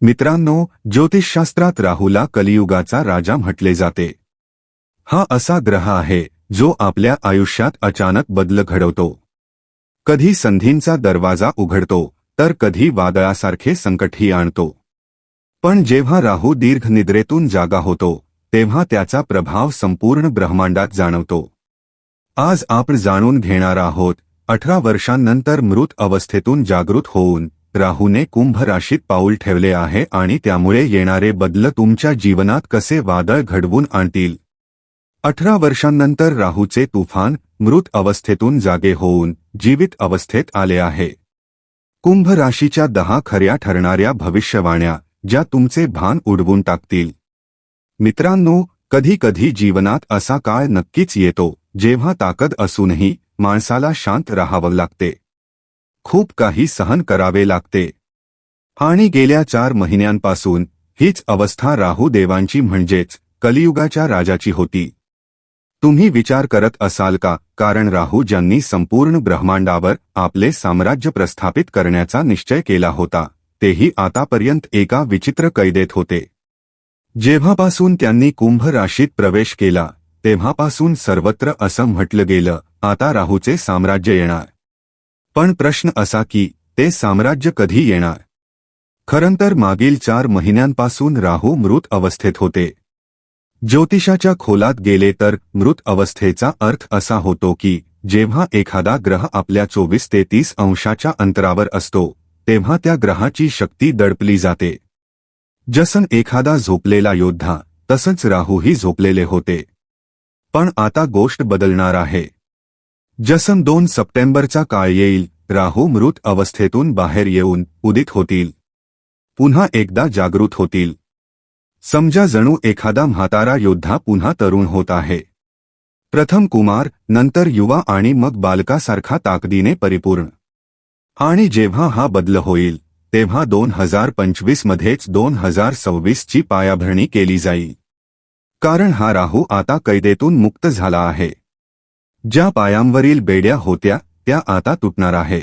मित्रांनो ज्योतिषशास्त्रात राहूला कलियुगाचा राजा म्हटले जाते. हा असा ग्रह आहे जो आपल्या आयुष्यात अचानक बदल घडवतो. कधी संधींचा दरवाजा उघडतो तर कधी वादळासारखे संकटही आणतो. पण जेव्हा राहू दीर्घ निद्रेतून जागा होतो तेव्हा त्याचा प्रभाव संपूर्ण ब्रह्मांडात जाणवतो. आज आपण जाणून घेणार आहोत अठरा वर्षांनंतर मृत अवस्थेतून जागृत होऊन राहूने कुंभ राशीत पाऊल ठेवले आहे आणि त्यामुळे येणारे बदल तुमच्या जीवनात कसे वादळ घडवून आणतील? अठरा वर्षांनंतर राहूचे तुफान मृत अवस्थेतून जागे होऊन जीवित अवस्थेत आले आहे. कुंभ राशीच्या दहा खऱ्या ठरणाऱ्या भविष्यवाण्या ज्या तुमचे भान उडवून टाकतील. मित्रांनो कधी कधी जीवनात असा काळ नक्कीच येतो जेव्हा ताकद असूनही माणसाला शांत राहावं लागते. खूप काही सहन करावे लागते. आणि गेल्या चार महिन्यांपासून हीच अवस्था राहू देवांची म्हणजेच कलियुगाच्या राजाची होती. तुम्ही विचार करत असाल का? कारण राहू ज्यांनी संपूर्ण ब्रह्मांडावर आपले साम्राज्य प्रस्थापित करण्याचा निश्चय केला होता तेही आतापर्यंत एका विचित्र कैदेत होते. जेव्हापासून त्यांनी कुंभ राशीत प्रवेश केला तेव्हापासून सर्वत्र असं म्हटलं गेलं आता राहूचे साम्राज्य येणार. पण प्रश्न असा की ते साम्राज्य कधी येणार? खरंतर मागील चार महिन्यांपासून राहू मृत अवस्थेत होते. ज्योतिषाच्या खोलात गेले तर मृत अवस्थेचा अर्थ असा होतो की जेव्हा एखादा ग्रह आपल्या चोवीस ते तीस अंशाच्या अंतरावर असतो तेव्हा त्या ग्रहाची शक्ती दडपली जाते. जसन एखादा झोपलेला योद्धा तसंच राहूही झोपलेले होते. पण आता गोष्ट बदलणार आहे. जसन दोन सप्टेंबरचा काळ येईल राहू मृत अवस्थेतून बाहेर येऊन उदित होतील. पुन्हा एकदा जागृत होतील. समजा जणू एखादा म्हातारा योद्धा पुन्हा तरुण होत आहे. प्रथम कुमार नंतर युवा आणि मग बालकासारखा ताकदीने परिपूर्ण. आणि जेव्हा हा बदल होईल तेव्हा दोन हजार पंचवीस मध्येच दोन हजार सव्वीसची पायाभरणी केली जाईल. कारण हा राहू आता कैदेतून मुक्त झाला आहे. ज्या पायांवरील बेड्या होत्या त्या आता तुटणार आहे.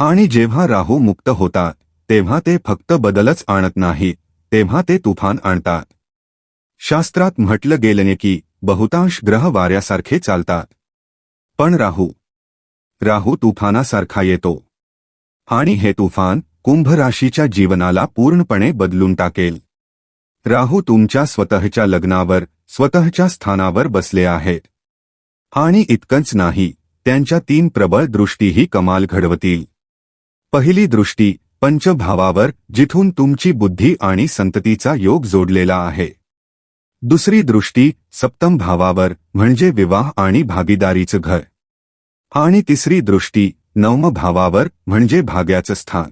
आणि जेव्हा राहू मुक्त होतात तेव्हा ते फक्त बदलच आणत नाही तेव्हा ते तुफान आणतात. शास्त्रात म्हटलं गेलने की बहुतांश ग्रह वाऱ्यासारखे चालतात. पण राहू. राहू तुफानासारखा येतो. आणि हे तुफान कुंभ राशीच्या जीवनाला पूर्णपणे बदलून टाकेल. राहू तुमच्या स्वतःच्या लग्नावर स्वतःच्या स्थानावर बसले आहेत. आणि इतकंच नाही त्यांच्या तीन प्रबळ दृष्टीही कमाल घडवतील. पहिली दृष्टी पंचभावावर जिथून तुमची बुद्धी आणि संततीचा योग जोडलेला आहे. दुसरी दृष्टी सप्तम भावावर म्हणजे विवाह आणि भागीदारीचं घर. आणि तिसरी दृष्टी नवम भावावर म्हणजे भाग्याचं स्थान.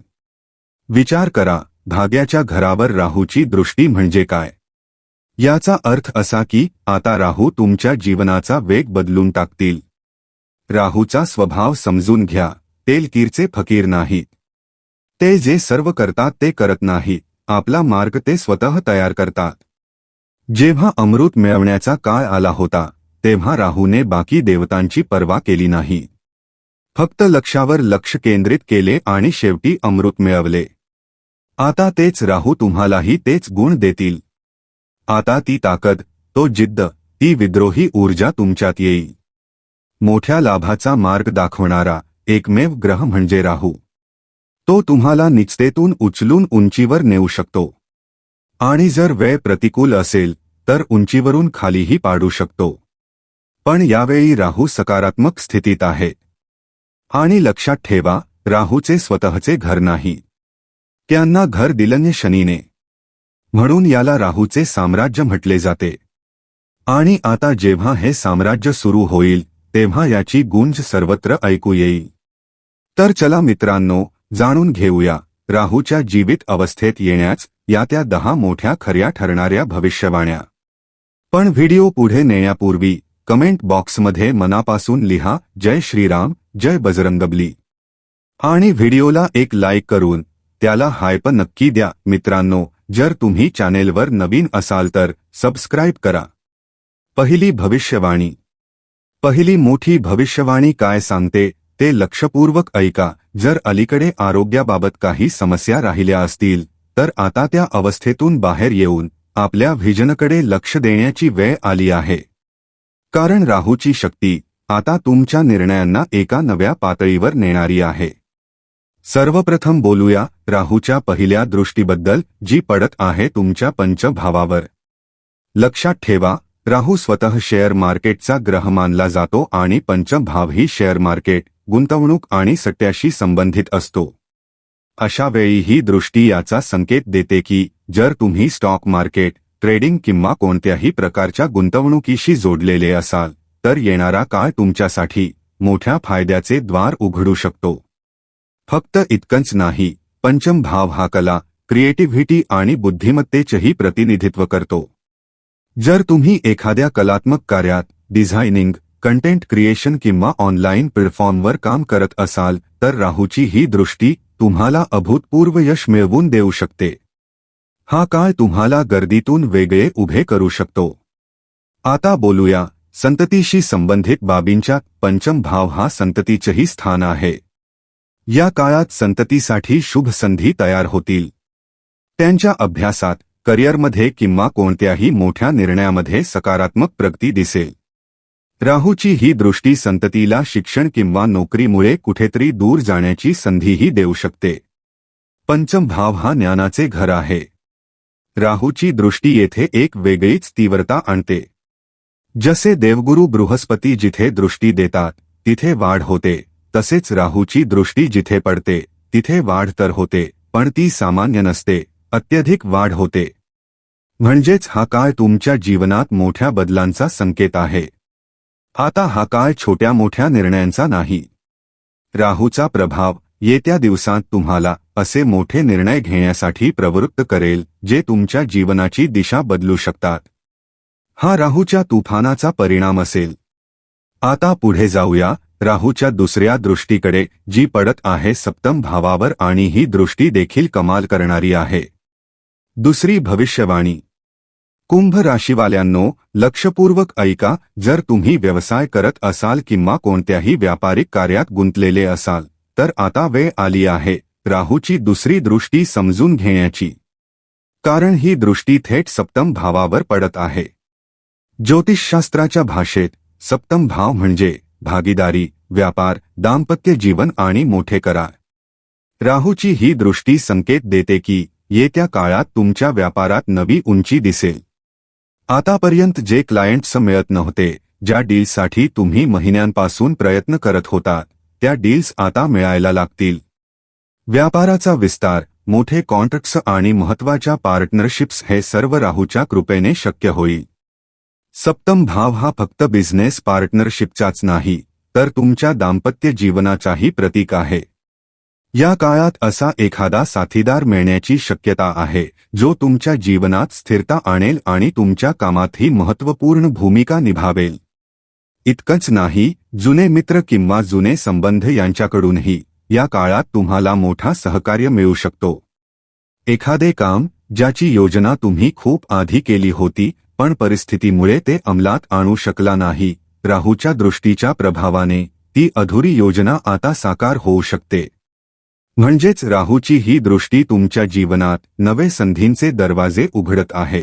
विचार करा भाग्याच्या घरावर राहूची दृष्टी म्हणजे काय? याचा अर्थ असा की आता राहू तुमच्या जीवनाचा वेग बदलून टाकतील. राहूचा स्वभाव समजून घ्या तेलकीरचे फकीर नाहीत. ते जे सर्व करतात ते करत नाहीत आपला मार्ग ते स्वतः तयार करतात. जेव्हा अमृत मिळवण्याचा काळ आला होता तेव्हा राहूने बाकी देवतांची पर्वा केली नाही. फक्त लक्षावर लक्ष केंद्रित केले आणि शेवटी अमृत मिळवले. आता तेच राहू तुम्हालाही तेच गुण देतील. आता ती ताकद तो जिद्द ती विद्रोही ऊर्जा तुमच्यात येईल. मोठ्या लाभाचा मार्ग दाखवणारा एकमेव ग्रह म्हणजे राहू. तो तुम्हाला निचतेतून उचलून उंचीवर नेऊ शकतो. आणि जर वेळ प्रतिकूल असेल तर उंचीवरून खालीही पाडू शकतो. पण यावेळी राहू सकारात्मक स्थितीत आहे. आणि लक्षात ठेवा राहूचे स्वतःचे घर नाही. त्यांना घर दिलन्य शनीने. म्हणून याला राहूचे साम्राज्य म्हटले जाते. आणि आता जेव्हा हे साम्राज्य सुरू होईल तेव्हा याची गुंज सर्वत्र ऐकू येईल. तर चला मित्रांनो जाणून घेऊया राहूच्या जीवित अवस्थेत येण्याच या त्या दहा मोठ्या खऱ्या ठरणाऱ्या भविष्यवाण्या. पण व्हिडिओ पुढे नेण्यापूर्वी कमेंट बॉक्समध्ये मनापासून लिहा जय श्रीराम जय बजरंगबली. आणि व्हिडिओला एक लाईक करून त्याला हायप नक्की द्या मित्रांनो जर तुम्ही चॅनेलवर नवीन असाल तर सबस्क्राईब करा. पहिली भविष्यवाणी. पहिली मोठी भविष्यवाणी काय सांगते ते लक्षपूर्वक ऐका. जर अलीकडे आरोग्याबाबत काही समस्या राहिल्या असतील तर आता त्या अवस्थेतून बाहेर येऊन आपल्या व्हिजनकडे लक्ष देण्याची वेळ आली आहे. कारण राहूची शक्ती आता तुमच्या निर्णयांना एका नव्या पातळीवर नेणारी आहे. सर्वप्रथम बोलूया राहूच्या पहिल्या दृष्टीबद्दल जी पडत आहे तुमच्या पंचभावावर. लक्षात ठेवा राहू स्वतः शेअर मार्केटचा ग्रह मानला जातो आणि पंचभाव ही शेअर मार्केट गुंतवणूक आणि सट्ट्याशी संबंधित असतो. अशा वेळी ही दृष्टी याचा संकेत देते की जर तुम्ही स्टॉक मार्केट ट्रेडिंग किंवा कोणत्याही प्रकारच्या गुंतवणुकीशी जोडलेले असाल तर येणारा काळ तुमच्यासाठी मोठ्या फायद्याचे द्वार उघडू शकतो. फक्त इतकंच नाही पंचम भाव हा कला क्रिएटिव्हिटी आणि बुद्धिमत्तेचेही प्रतिनिधित्व करतो. जर तुम्ही एखाद्या कलात्मक कार्यात डिझायनिंग कंटेंट क्रिएशन किंवा ऑनलाईन प्लॅटफॉर्मवर काम करत असाल तर राहूची ही दृष्टी तुम्हाला अभूतपूर्व यश मिळवून देऊ शकते. हा काळ तुम्हाला गर्दीतून वेगळे उभे करू शकतो. आता बोलूया संततीशी संबंधित बाबींच्या पंचम भाव हा संततीचेही स्थान आहे. या काळात संततीसाठी शुभ संधी तयार होतील. त्यांच्या अभ्यासात करिअरमध्ये किंवा कोणत्याही मोठ्या निर्णयामध्ये सकारात्मक प्रगती दिसेल. राहूची ही दृष्टी संततीला शिक्षण किंवा नोकरीमुळे कुठेतरी दूर जाण्याची संधीही देऊ शकते. पंचम भाव हा ज्ञानाचे घर आहे. राहूची दृष्टी येथे एक वेगळीच तीव्रता आणते. जसे देवगुरु बृहस्पती जिथे दृष्टी देतात तिथे वाढ होते. तसेच राहूची दृष्टी जिथे पडते तिथे वाढ तर होते पण ती सामान्य नसते अत्यधिक वाढ होते. म्हणजेच हा काळ तुमच्या जीवनात मोठ्या बदलांचा संकेत आहे. आता हा काळ छोट्या मोठ्या निर्णयांचा नाही. राहूचा प्रभाव येत्या दिवसांत तुम्हाला असे मोठे निर्णय घेण्यासाठी प्रवृत्त करेल जे तुमच्या जीवनाची दिशा बदलू शकतात. हा राहूच्या तुफानाचा परिणाम असेल. आता पुढे जाऊया. राहूच्या दुसऱ्या दृष्टीकडे जी पडत आहे सप्तम भावावर आणि ही दृष्टी देखील कमाल करणारी आहे. दुसरी भविष्यवाणी. कुंभ राशीवाल्यांनो लक्षपूर्वक ऐका जर तुम्ही व्यवसाय करत असाल किंवा कोणत्याही व्यापारिक कार्यात गुंतलेले असाल तर आता वेळ आली आहे राहूची दुसरी दृष्टी समजून घेण्याची. कारण ही दृष्टी थेट सप्तम भावावर पडत आहे. ज्योतिषशास्त्राच्या भाषेत सप्तम भाव म्हणजे भागीदारी व्यापार दाम्पत्य जीवन आणि मोठे करार. राहूची ही दृष्टी संकेत देते की येत्या काळात तुमच्या व्यापारात नवी उंची दिसेल. आतापर्यंत जे क्लायंट्स मिळत नव्हते ज्या डील्ससाठी तुम्ही महिन्यांपासून प्रयत्न करत होता त्या डील्स आता मिळायला लागतील. व्यापाराचा विस्तार मोठे कॉन्ट्रॅक्ट्स आणि महत्त्वाच्या पार्टनरशिप्स हे सर्व राहूच्या कृपेने शक्य होईल. सप्तम भाव हा फक्त बिझनेस पार्टनरशिपचाच नाही तर तुमच्या दाम्पत्य जीवनाचाही प्रतीक आहे. या काळात असा एखादा साथीदार मिळण्याची शक्यता आहे जो तुमच्या जीवनात स्थिरता आणेल आणि तुमच्या कामातही महत्त्वपूर्ण भूमिका निभावेल. इतकंच नाही जुने मित्र किंवा जुने संबंध यांच्याकडूनही या काळात तुम्हाला मोठा सहकार्य मिळू शकतो. एखादे काम ज्याची योजना तुम्ही खूप आधी केली होती पण परिस्थितीमुळे ते अंमलात आणू शकला नाही. राहूच्या दृष्टीच्या प्रभावाने ती अधुरी योजना आता साकार होऊ शकते. म्हणजेच राहूची ही दृष्टी तुमच्या जीवनात नवे संधींचे दरवाजे उघडत आहे.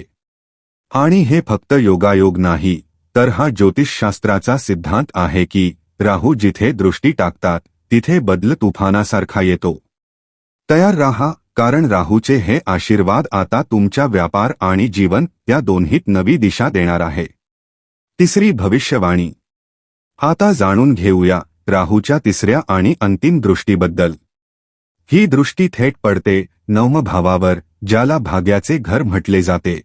आणि हे फक्त योगायोग नाही, तर हा ज्योतिषशास्त्राचा सिद्धांत आहे की राहू जिथे दृष्टी टाकतात, तिथे बदल तुफानासारखा येतो. तयार राहा कारण राहूचे हे आशीर्वाद आता तुमच्या व्यापार आणि जीवन या दोन्हीत नवी दिशा देणार आहे. तिसरी भविष्यवाणी. आता जाणून घेऊया राहूच्या तिसऱ्या आणि अंतिम दृष्टीबद्दल. ही दृष्टी थेट पडते नवम भावावर ज्याला भाग्याचे घर म्हटले जाते.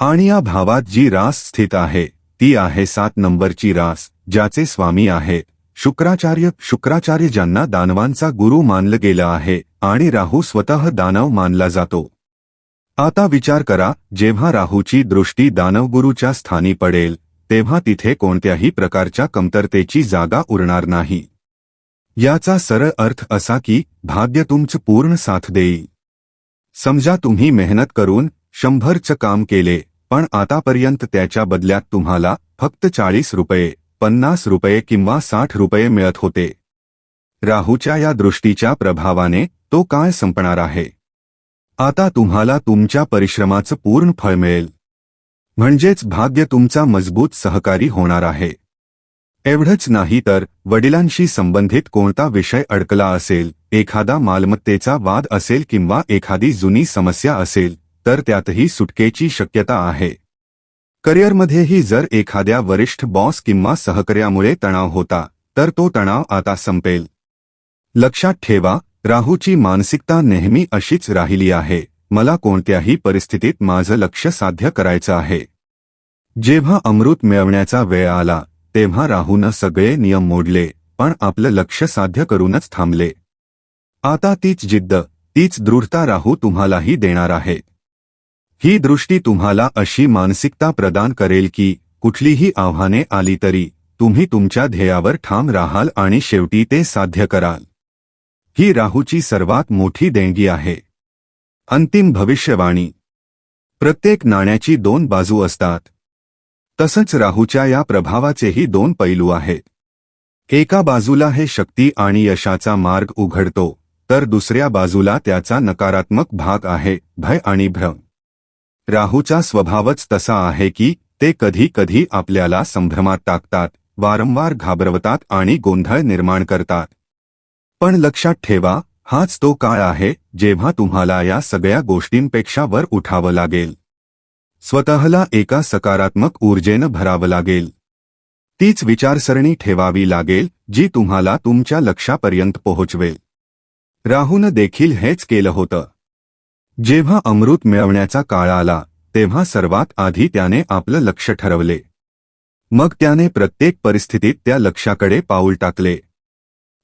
आणि या भावात जी रास स्थित आहे ती आहे सात नंबरची रास ज्याचे स्वामी आहे. शुक्राचार्य शुक्राचार्य ज्यांना दानवांचा गुरु मानलं गेलं आहे आणि राहू स्वतः दानव मानला जातो. आता विचार करा जेव्हा राहूची दृष्टी दानवगुरूच्या स्थानी पडेल तेव्हा तिथे कोणत्याही प्रकारच्या कमतरतेची जागा उरणार नाही. याचा सरळ अर्थ असा की भाग्य तुमचं पूर्ण साथ देई समजा तुम्ही मेहनत करून शंभरचं काम केले पण आतापर्यंत त्याच्या बदल्यात तुम्हाला फक्त चाळीस रुपये पन्नास रुपये किंवा साठ रुपये मिळत होते. राहूच्या या दृष्टीच्या प्रभावाने तो काय संपणार आहे? आता तुम्हाला तुमच्या परिश्रमाचं पूर्ण फळ मिळेल. म्हणजेच भाग्य तुमचा मजबूत सहकारी होणार आहे. एवढंच नाही तर वडिलांशी संबंधित कोणता विषय अडकला असेल एखादा मालमत्तेचा वाद असेल किंवा एखादी जुनी समस्या असेल तर त्यातही सुटकेची शक्यता आहे. करिअरमध्येही जर एखाद्या वरिष्ठ बॉस किंवा सहकार्यामुळे तणाव होता तर तो तणाव आता संपेल. लक्षात ठेवा राहूची मानसिकता नेहमी अशीच राहिली आहे. मला कोणत्याही परिस्थितीत माझं लक्ष साध्य करायचं आहे. जेव्हा अमृत मिळवण्याचा वेळ आला तेव्हा राहून सगळे नियम मोडले पण आपलं लक्ष साध्य करूनच थांबले. आता तीच जिद्द तीच दृढता राहू तुम्हालाही देणार आहे. ही दृष्टी तुम्हाला अशी मानसिकता प्रदान करेल की कुठलीही आव्हाने आली तरी तुम्ही तुमच्या ध्येयावर ठाम राहाल आणि शेवटी ते साध्य कराल. ही राहूची सर्वात मोठी देणगी आहे. अंतिम भविष्यवाणी. प्रत्येक नाण्याची दोन बाजू असतात. तसंच राहूच्या या प्रभावाचेही दोन पैलू आहेत. एका बाजूला हे शक्ती आणि यशाचा मार्ग उघडतो तर दुसऱ्या बाजूला त्याचा नकारात्मक भाग आहे भय आणि भ्रम. राहूचा स्वभावच तसा आहे की ते कधी कधी आपल्याला संभ्रमात टाकतात वारंवार घाबरवतात आणि गोंधळ निर्माण करतात. पण लक्षात ठेवा हाच तो काळ आहे जेव्हा तुम्हाला या सगळ्या गोष्टींपेक्षा वर उठावं लागेल. स्वतःला एका सकारात्मक ऊर्जेनं भरावं लागेल. तीच विचारसरणी ठेवावी लागेल जी तुम्हाला तुमच्या लक्षापर्यंत पोहोचवेल. राहून देखील हेच केलं होतं. जेव्हा अमृत मिळवण्याचा काळ आला तेव्हा सर्वात आधी त्याने आपलं लक्ष ठरवले. मग त्याने प्रत्येक परिस्थितीत त्या लक्षाकडे पाऊल टाकले.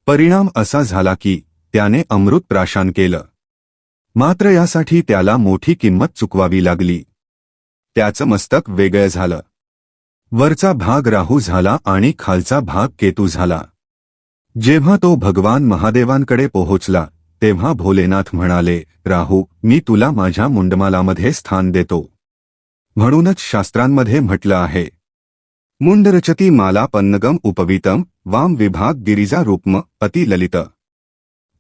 परिणाम असा झाला की त्याने अमृत प्राशान केलं. मात्र यासाठी त्याला मोठी किंमत चुकवावी लागली. त्याचं मस्तक वेगळं झालं. वरचा भाग राहू झाला आणि खालचा भाग केतू झाला. जेव्हा तो भगवान महादेवांकडे पोहोचला तेव्हा भोलेनाथ म्हणाले राहू मी तुला माझ्या मुंडमालामध्ये स्थान देतो. म्हणूनच शास्त्रांमध्ये म्हटलं आहे मुंडरचती माला पन्नगम उपवितम वाम विभाग गिरिजा रूपम अति ललित।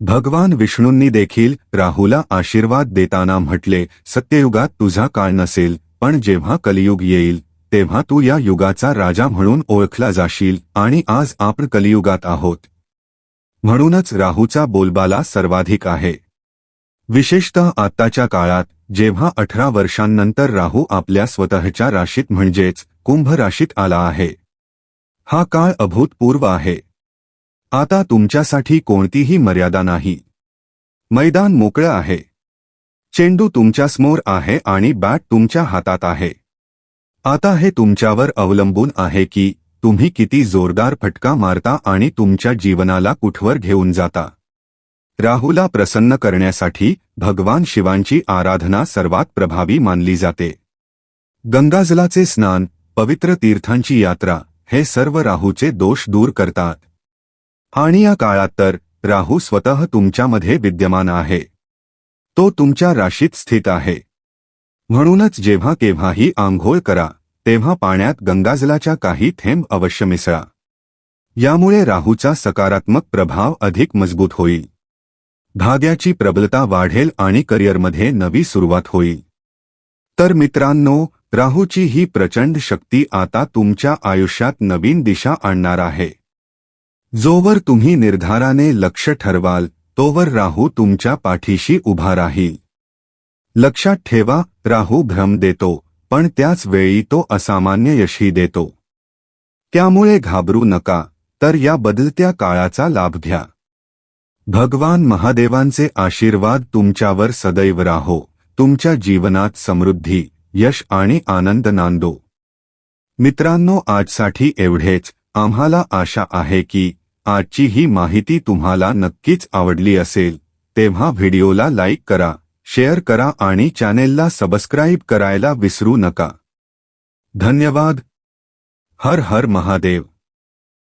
भगवान विष्णूंनी देखील राहूला आशीर्वाद देताना म्हटले सत्ययुगात तुझा काळ नसेल पण जेव्हा कलियुग येईल तेव्हा तू या युगाचा राजा म्हणून ओळखला जाशील आणि आज आपण कलियुगात आहोत. म्हणूनच राहूचा बोलबाला सर्वाधिक आहे. विशेषतः आत्ताच्या काळात जेव्हा अठरा वर्षांनंतर राहू आपल्या स्वतःच्या राशीत म्हणजेच कुंभ राशीत आला आहे. हा काळ अभूतपूर्व आहे. आता तुमच्यासाठी कोणतीही मर्यादा नाही. मैदान मोकळं आहे. चेंडू तुमच्यासमोर आहे आणि बॅट तुमच्या हातात आहे. आता हे तुमच्यावर अवलंबून आहे की तुम्ही किती जोरदार फटका मारता आणि तुमच्या जीवनाला कुठवर घेऊन जाता. राहूला प्रसन्न करण्यासाठी भगवान शिवांची आराधना सर्वात प्रभावी मानली जाते. गंगाजलाचे स्नान पवित्र तीर्थांची यात्रा हे सर्व राहूचे दोष दूर करतात. आणि या काळात तर राहू स्वतः तुमच्यामध्ये विद्यमान आहे. तो तुमच्या राशीत स्थित आहे. म्हणूनच जेव्हा केव्हाही आंघोळ करा तेव्हा पाण्यात गंगाजलाच्या काही थेंब अवश्य मिसळा. यामुळे राहूचा सकारात्मक प्रभाव अधिक मजबूत होईल. भाग्याची प्रबलता वाढेल आणि करिअरमध्ये नवी सुरुवात होईल. तर मित्रांनो राहूची ही प्रचंड शक्ती आता तुमच्या आयुष्यात नवीन दिशा आणणार आहे. जोवर तुम्ही निर्धाराने लक्ष ठरवाल तोवर राहू तुमच्या पाठीशी उभा राहील. लक्षात ठेवा राहू भ्रम देतो पण त्याच वेळी तो असामान्य यशही देतो. त्यामुळे घाबरू नका तर या बदलत्या काळाचा लाभ घ्या. भगवान महादेवांचे आशीर्वाद तुमच्यावर सदैव राहो. तुमच्या जीवनात समृद्धी यश आणि आनंद नांदो. मित्रांनो आजसाठी एवढेच. आम्हाला आशा आहे की आजची ही माहिती तुम्हाला नक्कीच आवडली असेल. तेव्हा व्हिडिओला लाईक करा शेअर करा आणि चॅनेलला सबस्क्राईब करायला विसरू नका. धन्यवाद. हर हर महादेव.